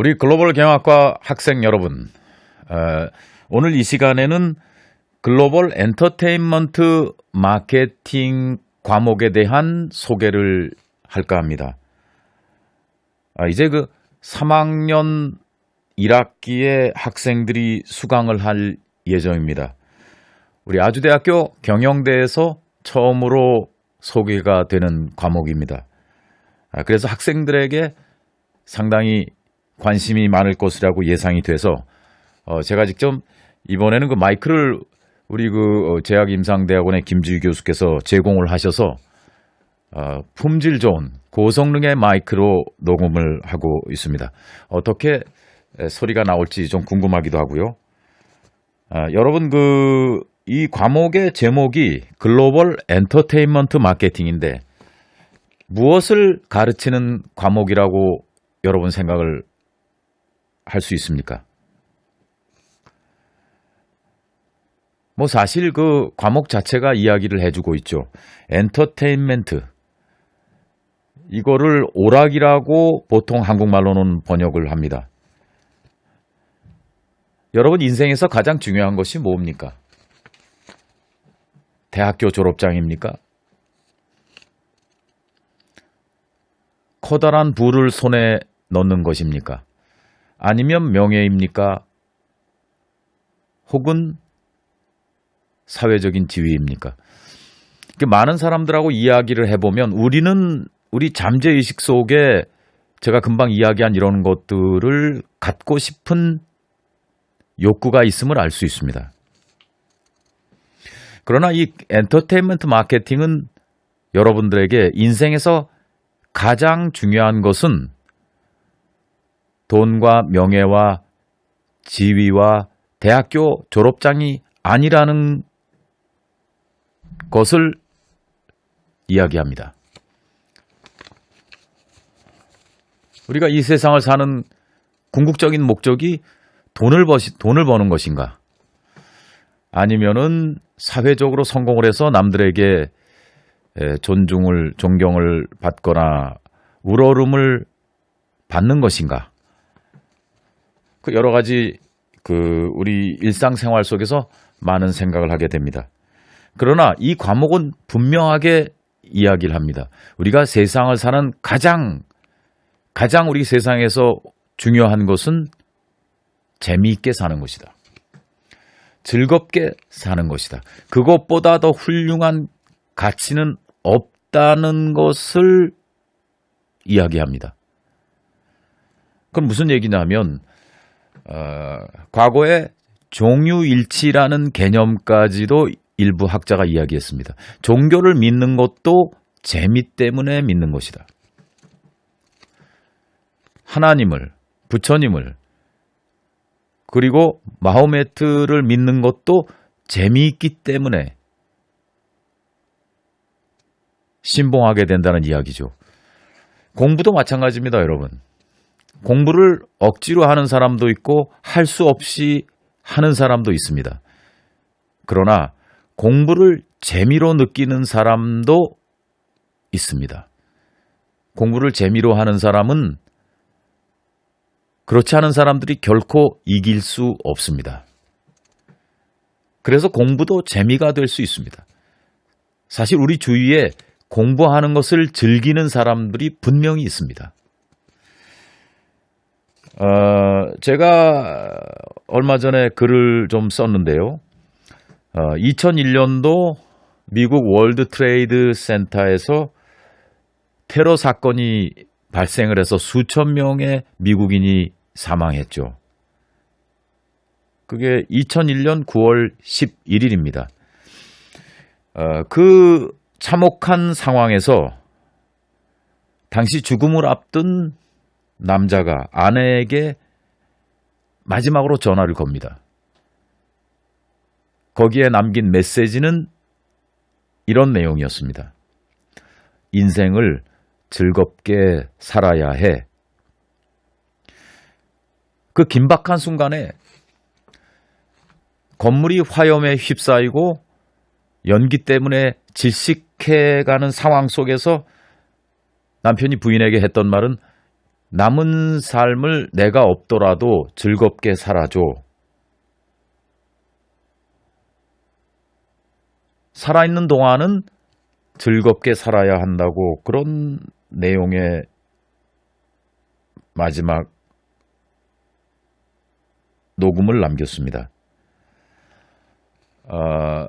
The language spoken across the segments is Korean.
우리 글로벌 경영학과 학생 여러분, 어, 오늘 이 시간에는 글로벌 엔터테인먼트 마케팅 과목에 대한 소개를 할까 합니다. 아, 이제 그 3학년 1학기의 학생들이 수강을 할 예정입니다. 우리 아주대학교 경영대에서 처음으로 소개가 되는 과목입니다. 아, 그래서 학생들에게 상당히 관심이 많을 것이라고 예상이 돼서 어, 제가 직접 이번에는 그 마이크를 우리 그 어, 제약임상대학원의 김주희 교수께서 제공을 하셔서 어, 품질 좋은 고성능의 마이크로 녹음을 하고 있습니다. 어떻게 에, 소리가 나올지 좀 궁금하기도 하고요. 아, 여러분 그 이 과목의 제목이 글로벌 엔터테인먼트 마케팅인데 무엇을 가르치는 과목이라고 여러분 생각을 할 수 있습니까? 뭐 사실 그 과목 자체가 이야기를 해주고 있죠. 엔터테인먼트. 이거를 오락이라고 보통 한국말로는 번역을 합니다. 여러분 인생에서 가장 중요한 것이 뭡니까? 대학교 졸업장입니까? 커다란 부를 손에 넣는 것입니까? 아니면 명예입니까? 혹은 사회적인 지위입니까? 많은 사람들하고 이야기를 해보면 우리는 우리 잠재의식 속에 제가 금방 이야기한 이런 것들을 갖고 싶은 욕구가 있음을 알 수 있습니다. 그러나 이 엔터테인먼트 마케팅은 여러분들에게 인생에서 가장 중요한 것은 돈과 명예와 지위와 대학교 졸업장이 아니라는 것을 이야기합니다. 우리가 이 세상을 사는 궁극적인 목적이 돈을 버시, 돈을 버는 것인가? 아니면은 사회적으로 성공을 해서 남들에게 존중을, 존경을 받거나 우러름을 받는 것인가? 그 여러 가지 그 우리 일상생활 속에서 많은 생각을 하게 됩니다. 그러나 이 과목은 분명하게 이야기를 합니다. 우리가 세상을 사는 가장 가장 우리 세상에서 중요한 것은 재미있게 사는 것이다. 즐겁게 사는 것이다. 그것보다 더 훌륭한 가치는 없다는 것을 이야기합니다. 그럼 무슨 얘기냐면 어, 과거에 종유일치라는 개념까지도 일부 학자가 이야기했습니다. 종교를 믿는 것도 재미 때문에 믿는 것이다. 하나님을, 부처님을, 그리고 마호메트를 믿는 것도 재미있기 때문에 신봉하게 된다는 이야기죠. 공부도 마찬가지입니다, 여러분. 공부를 억지로 하는 사람도 있고 할 수 없이 하는 사람도 있습니다. 그러나 공부를 재미로 느끼는 사람도 있습니다. 공부를 재미로 하는 사람은 그렇지 않은 사람들이 결코 이길 수 없습니다. 그래서 공부도 재미가 될 수 있습니다. 사실 우리 주위에 공부하는 것을 즐기는 사람들이 분명히 있습니다. 어, 제가 얼마 전에 글을 좀 썼는데요. 어, 2001년도 미국 월드 트레이드 센터에서 테러 사건이 발생을 해서 수천 명의 미국인이 사망했죠. 그게 2001년 9월 11일입니다. 어, 그 참혹한 상황에서 당시 죽음을 앞둔 남자가 아내에게 마지막으로 전화를 겁니다. 거기에 남긴 메시지는 이런 내용이었습니다. 인생을 즐겁게 살아야 해. 그 긴박한 순간에 건물이 화염에 휩싸이고 연기 때문에 질식해가는 상황 속에서 남편이 부인에게 했던 말은 남은 삶을 내가 없더라도 즐겁게 살아줘. 살아있는 동안은 즐겁게 살아야 한다고 그런 내용의 마지막 녹음을 남겼습니다. 어,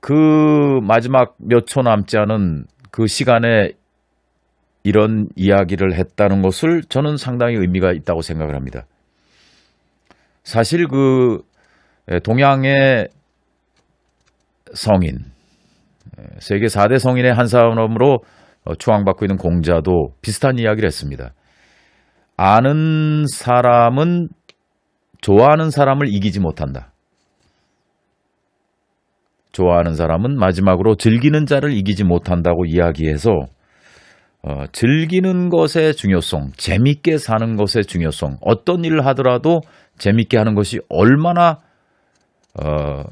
그 마지막 몇 초 남지 않은 그 시간에 이런 이야기를 했다는 것을 저는 상당히 의미가 있다고 생각을 합니다. 사실 그 동양의 성인, 세계 4대 성인의 한 사람으로 추앙받고 있는 공자도 비슷한 이야기를 했습니다. 아는 사람은 좋아하는 사람을 이기지 못한다. 좋아하는 사람은 마지막으로 즐기는 자를 이기지 못한다고 이야기해서 어, 즐기는 것의 중요성, 재밌게 사는 것의 중요성, 어떤 일을 하더라도 재밌게 하는 것이 얼마나 어,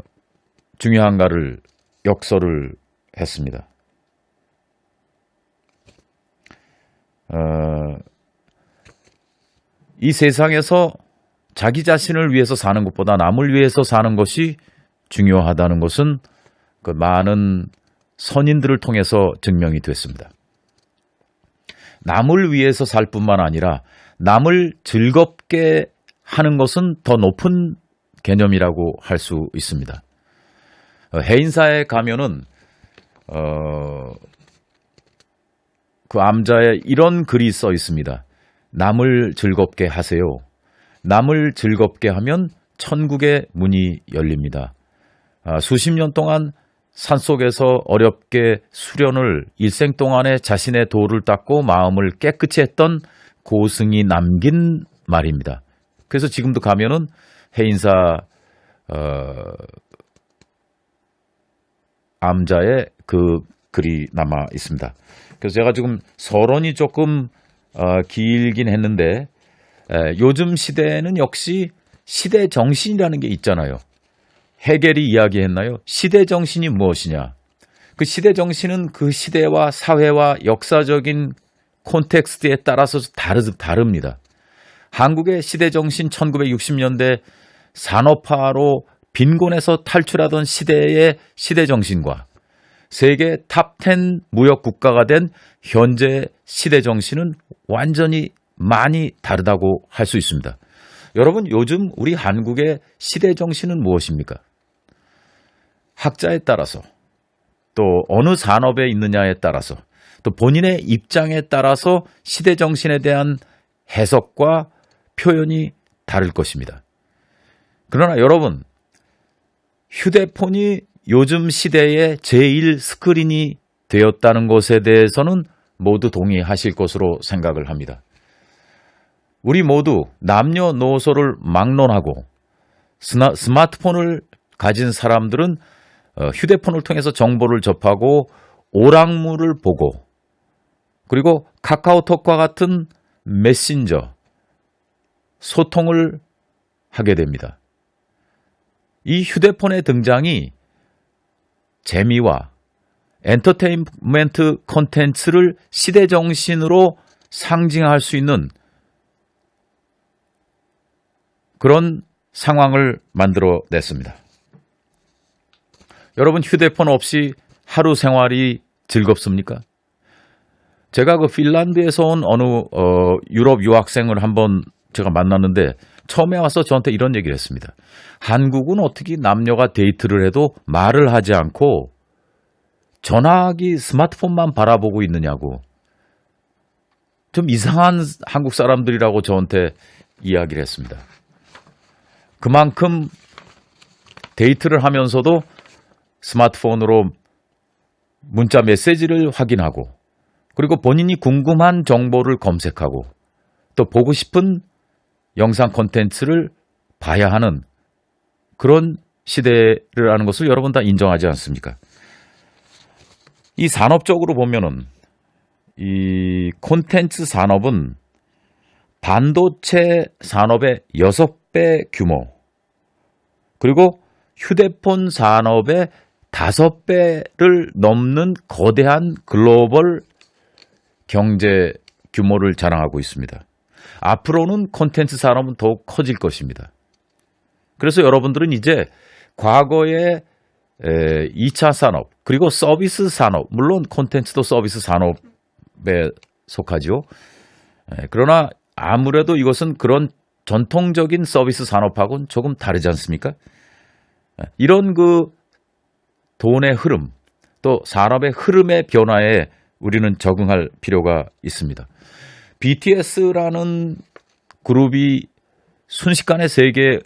중요한가를 역설을 했습니다. 어, 이 세상에서 자기 자신을 위해서 사는 것보다 남을 위해서 사는 것이 중요하다는 것은 그 많은 선인들을 통해서 증명이 됐습니다. 남을 위해서 살 뿐만 아니라 남을 즐겁게 하는 것은 더 높은 개념이라고 할 수 있습니다. 어, 해인사에 가면은 어, 그 암자에 이런 글이 써 있습니다. 남을 즐겁게 하세요. 남을 즐겁게 하면 천국의 문이 열립니다. 아, 수십 년 동안 산속에서 어렵게 수련을 일생 동안에 자신의 도를 닦고 마음을 깨끗이 했던 고승이 남긴 말입니다. 그래서 지금도 가면은 해인사 어, 암자의 그 글이 남아 있습니다. 그래서 제가 지금 서론이 조금 어, 길긴 했는데 에, 요즘 시대는 역시 시대 정신이라는 게 있잖아요. 해겔이 이야기했나요? 시대 정신이 무엇이냐? 그 시대 정신은 그 시대와 사회와 역사적인 콘텍스트에 따라서 다르, 다릅니다. 한국의 시대 정신 1960년대 산업화로 빈곤에서 탈출하던 시대의 시대 정신과 세계 탑10 무역 국가가 된 현재 시대 정신은 완전히 많이 다르다고 할 수 있습니다. 여러분, 요즘 우리 한국의 시대 정신은 무엇입니까? 학자에 따라서 또 어느 산업에 있느냐에 따라서 또 본인의 입장에 따라서 시대 정신에 대한 해석과 표현이 다를 것입니다. 그러나 여러분, 휴대폰이 요즘 시대의 제1 스크린이 되었다는 것에 대해서는 모두 동의하실 것으로 생각을 합니다. 우리 모두 남녀노소를 막론하고 스마트폰을 가진 사람들은 어, 휴대폰을 통해서 정보를 접하고 오락물을 보고 그리고 카카오톡과 같은 메신저 소통을 하게 됩니다. 이 휴대폰의 등장이 재미와 엔터테인먼트 콘텐츠를 시대 정신으로 상징할 수 있는 그런 상황을 만들어 냈습니다. 여러분 휴대폰 없이 하루 생활이 즐겁습니까? 제가 그 핀란드에서 온 어느 어, 유럽 유학생을 한번 제가 만났는데 처음에 와서 저한테 이런 얘기를 했습니다. 한국은 어떻게 남녀가 데이트를 해도 말을 하지 않고 전화기 스마트폰만 바라보고 있느냐고. 좀 이상한 한국 사람들이라고 저한테 이야기를 했습니다. 그만큼 데이트를 하면서도 스마트폰으로 문자 메시지를 확인하고 그리고 본인이 궁금한 정보를 검색하고 또 보고 싶은 영상 콘텐츠를 봐야 하는 그런 시대를 하는 것을 여러분 다 인정하지 않습니까? 이 산업적으로 보면은 이 콘텐츠 산업은 반도체 산업의 6배 규모 그리고 휴대폰 산업의 다섯 배를 넘는 거대한 글로벌 경제 규모를 자랑하고 있습니다. 앞으로는 콘텐츠 산업은 더욱 커질 것입니다. 그래서 여러분들은 이제 과거의 2차 산업 그리고 서비스 산업 물론 콘텐츠도 서비스 산업에 속하죠. 그러나 아무래도 이것은 그런 전통적인 서비스 산업하고는 조금 다르지 않습니까? 이런 그 돈의 흐름 또 산업의 흐름의 변화에 우리는 적응할 필요가 있습니다. BTS라는 그룹이 순식간에 세계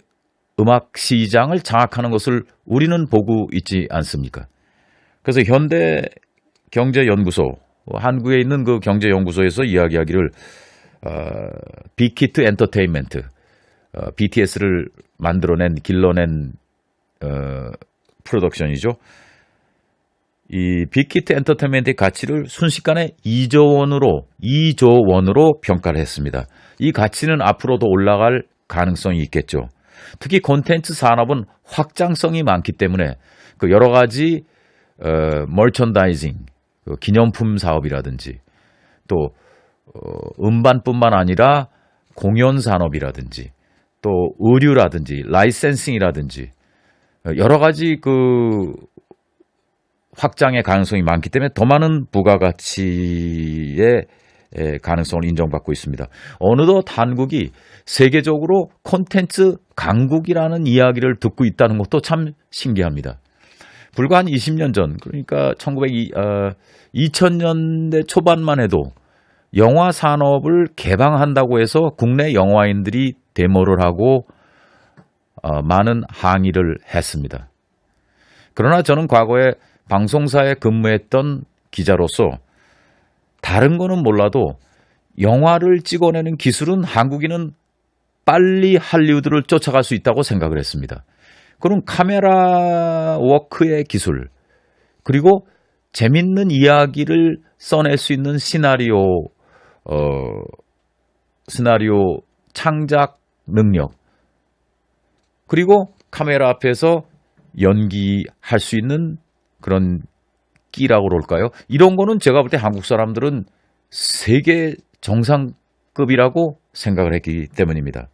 음악 시장을 장악하는 것을 우리는 보고 있지 않습니까? 그래서 현대 경제연구소 한국에 있는 그 경제연구소에서 이야기하기를 어, 빅히트 엔터테인먼트 어, BTS를 만들어낸 길러낸 어, 프로덕션이죠. 이 빅히트 엔터테인먼트의 가치를 순식간에 2조 원으로 2조 원으로 평가를 했습니다. 이 가치는 앞으로도 올라갈 가능성이 있겠죠. 특히 콘텐츠 산업은 확장성이 많기 때문에 그 여러 가지 어, 멀천다이징, 그 기념품 사업이라든지 또 어, 음반뿐만 아니라 공연 산업이라든지 또 의류라든지 라이센싱이라든지 여러 가지 그 확장의 가능성이 많기 때문에 더 많은 부가가치의 가능성을 인정받고 있습니다. 어느덧 한국이 세계적으로 콘텐츠 강국이라는 이야기를 듣고 있다는 것도 참 신기합니다. 불과 한 20년 전, 그러니까 1900, 어, 2000년대 초반만 해도 영화 산업을 개방한다고 해서 국내 영화인들이 데모를 하고 어, 많은 항의를 했습니다. 그러나 저는 과거에 방송사에 근무했던 기자로서 다른 거는 몰라도 영화를 찍어내는 기술은 한국인은 빨리 할리우드를 쫓아갈 수 있다고 생각을 했습니다. 그럼 카메라 워크의 기술, 그리고 재밌는 이야기를 써낼 수 있는 시나리오, 어, 시나리오 창작 능력, 그리고 카메라 앞에서 연기할 수 있는 그런 끼라고 그럴까요? 이런 거는 제가 볼 때 한국 사람들은 세계 정상급이라고 생각을 했기 때문입니다.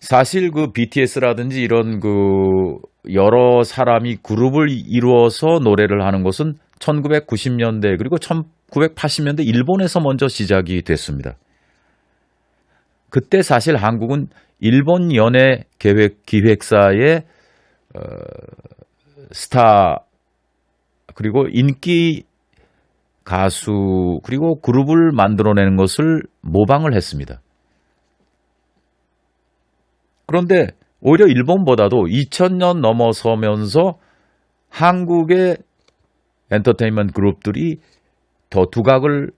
사실 그 BTS라든지 이런 그 여러 사람이 그룹을 이루어서 노래를 하는 것은 1990년대 그리고 1980년대 일본에서 먼저 시작이 됐습니다. 그때 사실 한국은 일본 연예 계획 기획사의 어, 스타 그리고 인기 가수 그리고 그룹을 만들어내는 것을 모방을 했습니다. 그런데 오히려 일본보다도 2000년 넘어서면서 한국의 엔터테인먼트 그룹들이 더 두각을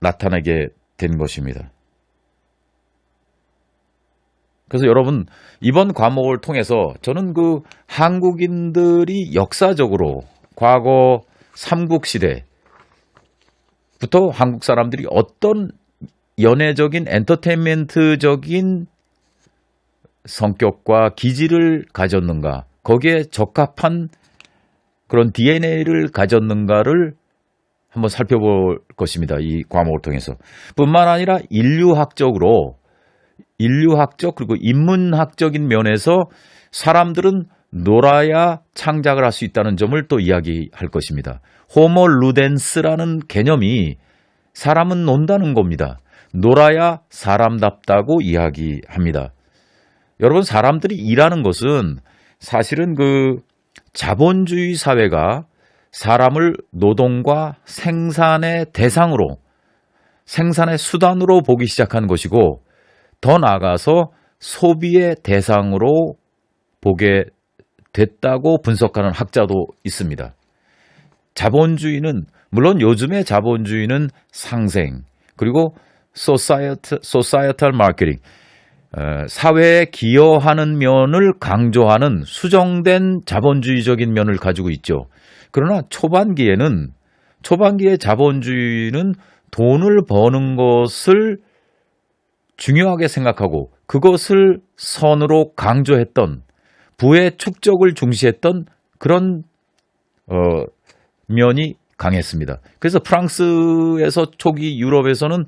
나타내게 된 것입니다. 그래서 여러분 이번 과목을 통해서 저는 그 한국인들이 역사적으로 과거 삼국 시대부터 한국 사람들이 어떤 연애적인 엔터테인먼트적인 성격과 기질을 가졌는가, 거기에 적합한 그런 DNA를 가졌는가를 한번 살펴볼 것입니다. 이 과목을 통해서. 뿐만 아니라 인류학적으로, 인류학적 그리고 인문학적인 면에서 사람들은 놀아야 창작을 할 수 있다는 점을 또 이야기할 것입니다. 호모 루덴스라는 개념이 사람은 논다는 겁니다. 놀아야 사람답다고 이야기합니다. 여러분 사람들이 일하는 것은 사실은 그 자본주의 사회가 사람을 노동과 생산의 대상으로 생산의 수단으로 보기 시작한 것이고 더 나아가서 소비의 대상으로 보게 됐다고 분석하는 학자도 있습니다. 자본주의는 물론 요즘의 자본주의는 상생 그리고 소사이어트 소사이어탈 마케팅 사회에 기여하는 면을 강조하는 수정된 자본주의적인 면을 가지고 있죠. 그러나 초반기에는 초반기의 자본주의는 돈을 버는 것을 중요하게 생각하고 그것을 선으로 강조했던 부의 축적을 중시했던 그런 어, 면이 강했습니다. 그래서 프랑스에서 초기 유럽에서는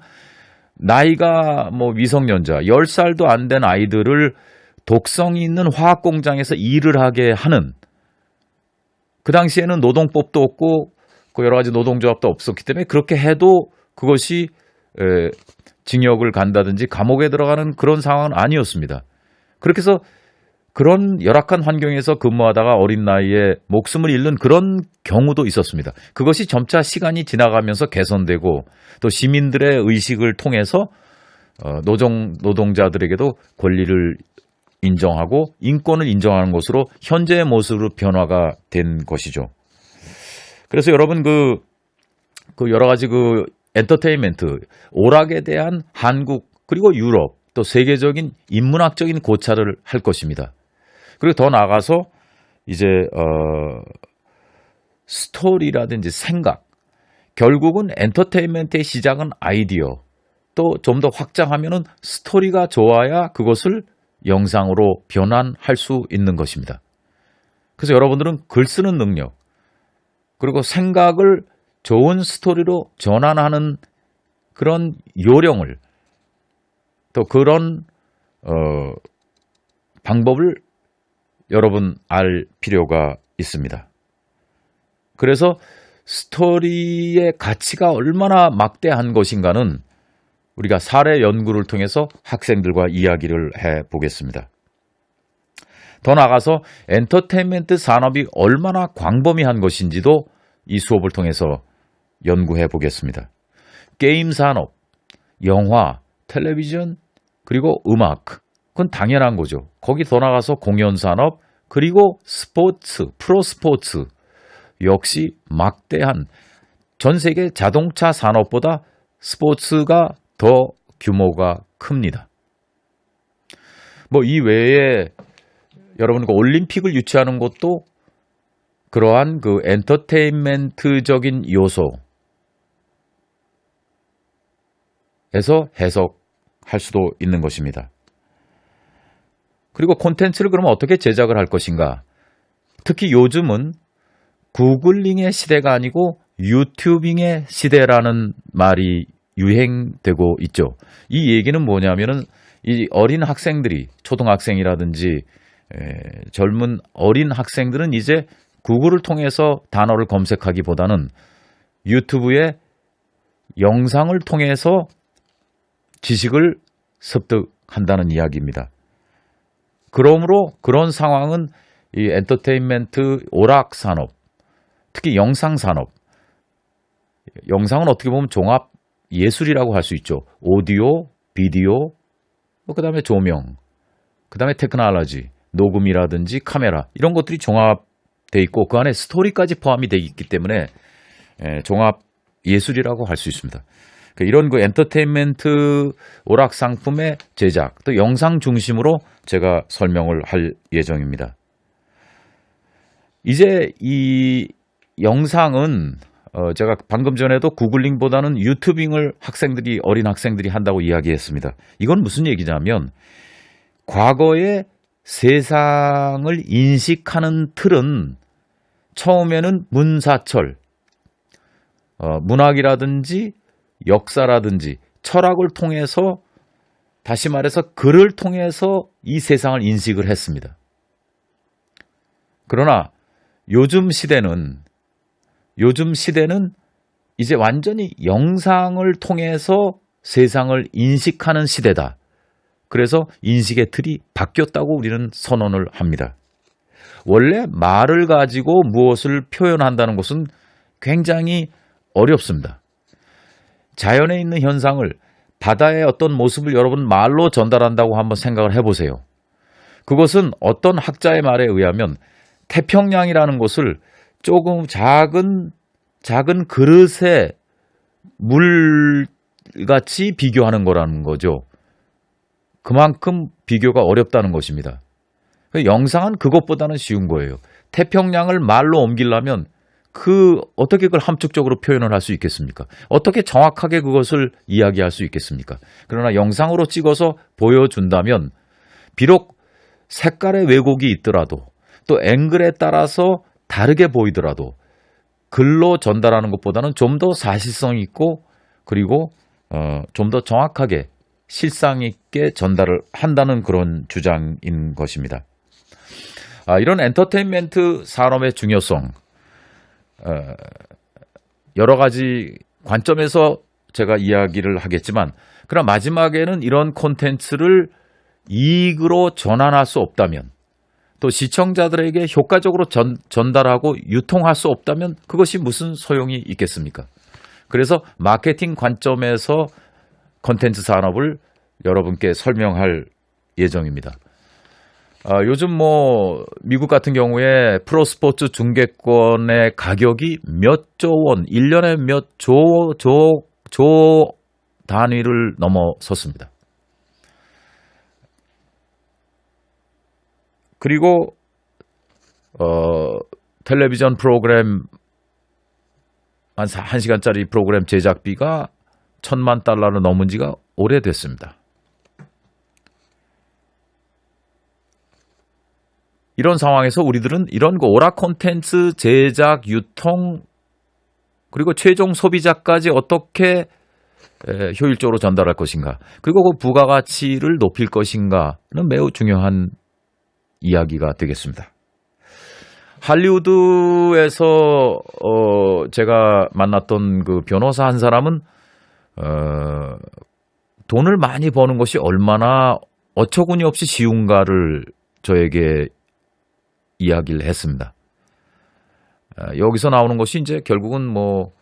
나이가 뭐 미성년자 10살도 안 된 아이들을 독성이 있는 화학 공장에서 일을 하게 하는 그 당시에는 노동법도 없고 그 여러 가지 노동조합도 없었기 때문에 그렇게 해도 그것이 에, 징역을 간다든지 감옥에 들어가는 그런 상황은 아니었습니다. 그렇게 해서 그런 열악한 환경에서 근무하다가 어린 나이에 목숨을 잃는 그런 경우도 있었습니다. 그것이 점차 시간이 지나가면서 개선되고 또 시민들의 의식을 통해서 어, 노동 노동자들에게도 권리를 인정하고 인권을 인정하는 것으로 현재의 모습으로 변화가 된 것이죠. 그래서 여러분 그, 그 여러 가지 그 엔터테인먼트, 오락에 대한 한국 그리고 유럽 또 세계적인 인문학적인 고찰을 할 것입니다. 그리고 더 나아가서 이제 어 스토리라든지 생각 결국은 엔터테인먼트의 시작은 아이디어 또 좀 더 확장하면은 스토리가 좋아야 그것을 영상으로 변환할 수 있는 것입니다. 그래서 여러분들은 글 쓰는 능력 그리고 생각을 좋은 스토리로 전환하는 그런 요령을 또 그런 어, 방법을 여러분 알 필요가 있습니다. 그래서 스토리의 가치가 얼마나 막대한 것인가는 우리가 사례 연구를 통해서 학생들과 이야기를 해 보겠습니다. 더 나아가서 엔터테인먼트 산업이 얼마나 광범위한 것인지도 이 수업을 통해서 연구해 보겠습니다. 게임 산업, 영화, 텔레비전, 그리고 음악. 그건 당연한 거죠. 거기 더 나가서 공연 산업, 그리고 스포츠, 프로 스포츠. 역시 막대한 전 세계 자동차 산업보다 스포츠가 더 규모가 큽니다. 뭐 이 외에 여러분 그 올림픽을 유치하는 것도 그러한 그 엔터테인먼트적인 요소에서 해석할 수도 있는 것입니다. 그리고 콘텐츠를 그러면 어떻게 제작을 할 것인가? 특히 요즘은 구글링의 시대가 아니고 유튜빙의 시대라는 말이 유행되고 있죠. 이 얘기는 뭐냐면은 이 어린 학생들이 초등학생이라든지 에, 젊은 어린 학생들은 이제 구글을 통해서 단어를 검색하기보다는 유튜브에 영상을 통해서 지식을 습득한다는 이야기입니다. 그러므로 그런 상황은 이 엔터테인먼트 오락 산업, 특히 영상 산업, 영상은 어떻게 보면 종합 예술이라고 할 수 있죠. 오디오, 비디오, 뭐 그다음에 조명, 그 다음에 테크놀로지, 녹음이라든지 카메라 이런 것들이 종합돼 있고 그 안에 스토리까지 포함이 되어 있기 때문에 예, 종합 예술이라고 할 수 있습니다. 그 이런 그 엔터테인먼트 오락 상품의 제작 또 영상 중심으로 제가 설명을 할 예정입니다. 이제 이 영상은 어 제가 방금 전에도 구글링보다는 유튜빙을 학생들이 어린 학생들이 한다고 이야기했습니다. 이건 무슨 얘기냐면 과거에 세상을 인식하는 틀은 처음에는 문사철, 어, 문학이라든지 역사라든지 철학을 통해서 다시 말해서 글을 통해서 이 세상을 인식을 했습니다. 그러나 요즘 시대는 요즘 시대는 이제 완전히 영상을 통해서 세상을 인식하는 시대다. 그래서 인식의 틀이 바뀌었다고 우리는 선언을 합니다. 원래 말을 가지고 무엇을 표현한다는 것은 굉장히 어렵습니다. 자연에 있는 현상을 바다의 어떤 모습을 여러분 말로 전달한다고 한번 생각을 해보세요. 그것은 어떤 학자의 말에 의하면 태평양이라는 것을 조금 작은 작은 그릇에 물같이 비교하는 거라는 거죠. 그만큼 비교가 어렵다는 것입니다. 영상은 그것보다는 쉬운 거예요. 태평양을 말로 옮기려면 그 어떻게 그걸 함축적으로 표현을 할 수 있겠습니까? 어떻게 정확하게 그것을 이야기할 수 있겠습니까? 그러나 영상으로 찍어서 보여준다면 비록 색깔의 왜곡이 있더라도 또 앵글에 따라서 다르게 보이더라도 글로 전달하는 것보다는 좀 더 사실성 있고 그리고 어, 좀 더 정확하게 실상 있게 전달을 한다는 그런 주장인 것입니다. 아, 이런 엔터테인먼트 산업의 중요성 어, 여러 가지 관점에서 제가 이야기를 하겠지만 그럼 마지막에는 이런 콘텐츠를 이익으로 전환할 수 없다면 또 시청자들에게 효과적으로 전, 전달하고 유통할 수 없다면 그것이 무슨 소용이 있겠습니까? 그래서 마케팅 관점에서 콘텐츠 산업을 여러분께 설명할 예정입니다. 아, 요즘 뭐 미국 같은 경우에 프로스포츠 중계권의 가격이 몇 조 원, 1년에 몇 조, 조, 조 단위를 넘어섰습니다. 그리고 어, 텔레비전 프로그램 한 1시간짜리 프로그램 제작비가 천만 달러를 넘은 지가 오래됐습니다. 이런 상황에서 우리들은 이런 거 오락 콘텐츠 제작, 유통 그리고 최종 소비자까지 어떻게 에, 효율적으로 전달할 것인가 그리고 그 부가가치를 높일 것인가는 매우 중요한 이야기가 되겠습니다. 할리우드에서 어, 제가 만났던 그 변호사 한 사람은 어, 돈을 많이 버는 것이 얼마나 어처구니 없이 쉬운가를 저에게 이야기를 했습니다. 어, 여기서 나오는 것이 이제 결국은 뭐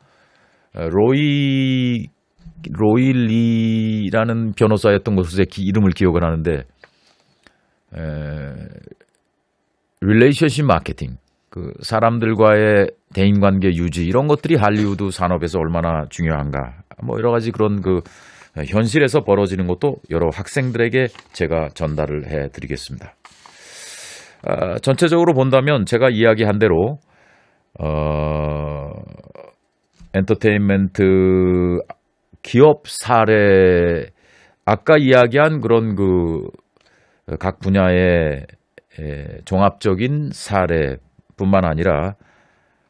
어, 로이 로이 리라는 변호사였던 것으로 제 이름을 기억을 하는데 릴레이션십 마케팅 그 사람들과의 대인 관계 유지 이런 것들이 할리우드 산업에서 얼마나 중요한가 뭐 여러 가지 그런 그 현실에서 벌어지는 것도 여러 학생들에게 제가 전달을 해 드리겠습니다. 아, 전체적으로 본다면 제가 이야기한 대로 어, 엔터테인먼트 기업 사례 아까 이야기한 그런 그 각 분야의 종합적인 사례뿐만 아니라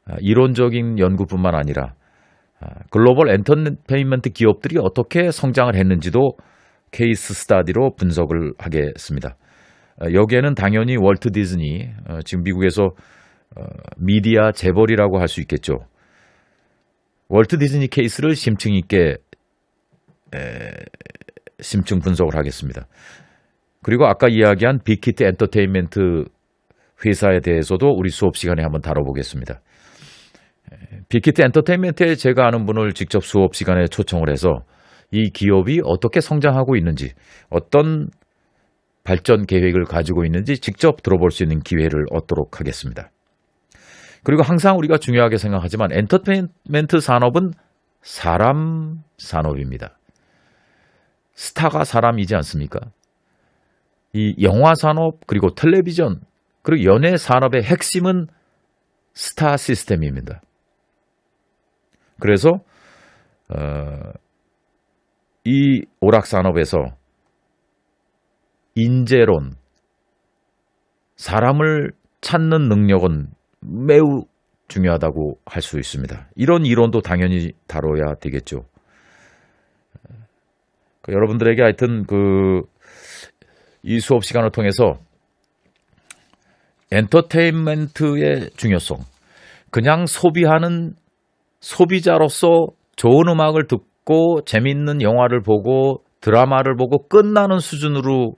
아, 이론적인 연구뿐만 아니라 아, 글로벌 엔터테인먼트 기업들이 어떻게 성장을 했는지도 케이스 스타디로 분석을 하겠습니다. 아, 여기에는 당연히 월트 디즈니, 어, 지금 미국에서 어, 미디어 재벌이라고 할 수 있겠죠. 월트 디즈니 케이스를 심층 있게 심층 분석을 하겠습니다. 그리고 아까 이야기한 빅히트 엔터테인먼트 회사에 대해서도 우리 수업 시간에 한번 다뤄보겠습니다. 빅히트 엔터테인먼트에 제가 아는 분을 직접 수업 시간에 초청을 해서 이 기업이 어떻게 성장하고 있는지 어떤 발전 계획을 가지고 있는지 직접 들어볼 수 있는 기회를 얻도록 하겠습니다. 그리고 항상 우리가 중요하게 생각하지만 엔터테인먼트 산업은 사람 산업입니다. 스타가 사람이지 않습니까? 이 영화 산업 그리고 텔레비전 그리고 연예 산업의 핵심은 스타 시스템입니다. 그래서 어, 이 오락 산업에서 인재론 사람을 찾는 능력은 매우 중요하다고 할 수 있습니다. 이런 이론도 당연히 다뤄야 되겠죠. 그 여러분들에게 하여튼 그 이 수업 시간을 통해서 엔터테인먼트의 중요성, 그냥 소비하는 소비자로서 좋은 음악을 듣고 재밌는 영화를 보고 드라마를 보고 끝나는 수준으로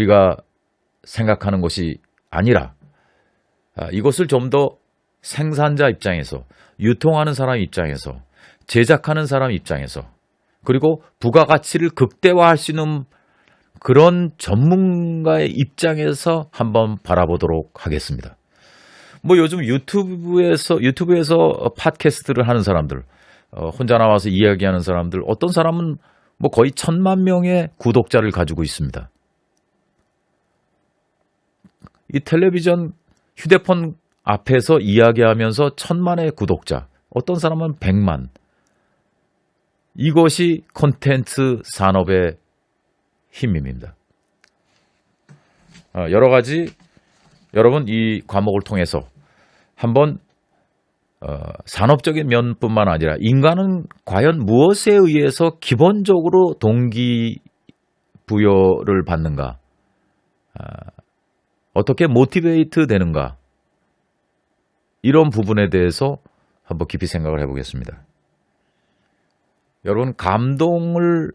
우리가 생각하는 것이 아니라 아, 이것을 좀 더 생산자 입장에서 유통하는 사람 입장에서 제작하는 사람 입장에서 그리고 부가가치를 극대화할 수 있는 그런 전문가의 입장에서 한번 바라보도록 하겠습니다. 뭐 요즘 유튜브에서 유튜브에서 팟캐스트를 하는 사람들, 어, 혼자 나와서 이야기하는 사람들, 어떤 사람은 뭐 거의 천만 명의 구독자를 가지고 있습니다. 이 텔레비전 휴대폰 앞에서 이야기하면서 천만의 구독자, 어떤 사람은 백만. 이것이 콘텐츠 산업의 힘입니다. 어, 여러 가지 여러분 이 과목을 통해서 한번 어, 산업적인 면뿐만 아니라 인간은 과연 무엇에 의해서 기본적으로 동기 부여를 받는가? 아, 어떻게 모티베이트 되는가? 이런 부분에 대해서 한번 깊이 생각을 해보겠습니다. 여러분, 감동을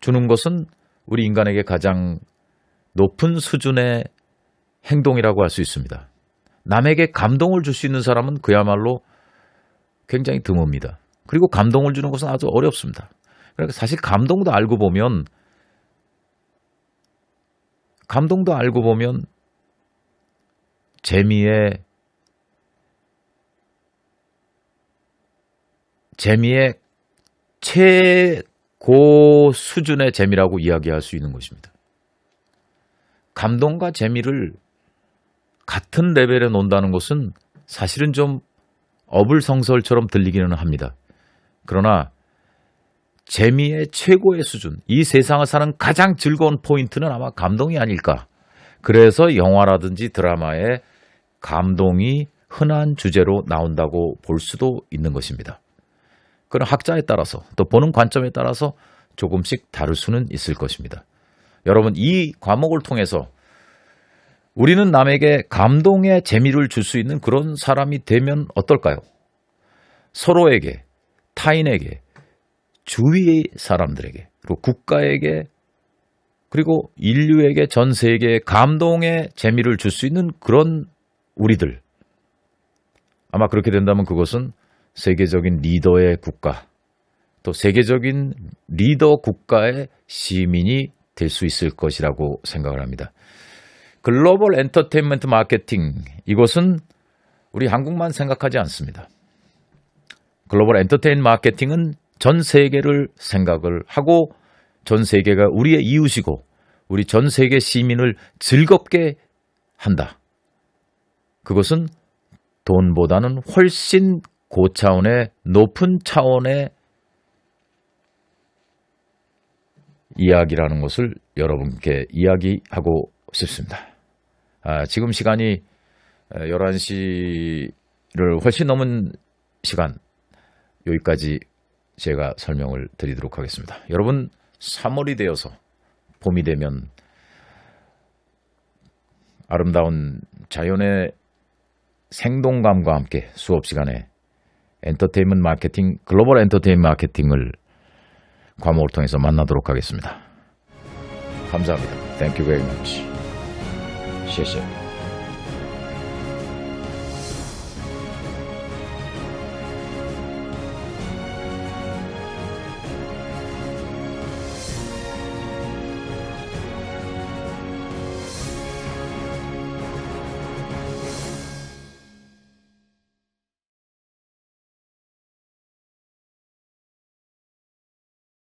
주는 것은 우리 인간에게 가장 높은 수준의 행동이라고 할 수 있습니다. 남에게 감동을 줄 수 있는 사람은 그야말로 굉장히 드뭅니다. 그리고 감동을 주는 것은 아주 어렵습니다. 그러니까 사실 감동도 알고 보면 감동도 알고 보면 재미의 재미의 최고 수준의 재미라고 이야기할 수 있는 것입니다. 감동과 재미를 같은 레벨에 놓는다는 것은 사실은 좀 어불성설처럼 들리기는 합니다. 그러나 재미의 최고의 수준, 이 세상을 사는 가장 즐거운 포인트는 아마 감동이 아닐까. 그래서 영화라든지 드라마에 감동이 흔한 주제로 나온다고 볼 수도 있는 것입니다. 그런 학자에 따라서 또 보는 관점에 따라서 조금씩 다를 수는 있을 것입니다. 여러분, 이 과목을 통해서 우리는 남에게 감동의 재미를 줄 수 있는 그런 사람이 되면 어떨까요? 서로에게, 타인에게, 주위 사람들에게, 그리고 국가에게, 그리고 인류에게 전 세계에 감동의 재미를 줄 수 있는 그런 우리들. 아마 그렇게 된다면 그것은 세계적인 리더의 국가, 또 세계적인 리더 국가의 시민이 될 수 있을 것이라고 생각을 합니다. 글로벌 엔터테인먼트 마케팅 이것은 우리 한국만 생각하지 않습니다. 글로벌 엔터테인 마케팅은 전 세계를 생각을 하고 전 세계가 우리의 이웃이고 우리 전 세계 시민을 즐겁게 한다. 그것은 돈보다는 훨씬 고차원의 높은 차원의 이야기라는 것을 여러분께 이야기하고 싶습니다. 아, 지금 시간이 11시를 훨씬 넘은 시간 여기까지 제가 설명을 드리도록 하겠습니다. 여러분 3월이 되어서 봄이 되면 아름다운 자연의 생동감과 함께 수업 시간에 엔터테인먼트 마케팅, 글로벌 엔터테인먼트 마케팅을 과목을 통해서 만나도록 하겠습니다. 감사합니다. Thank you very much. 谢谢。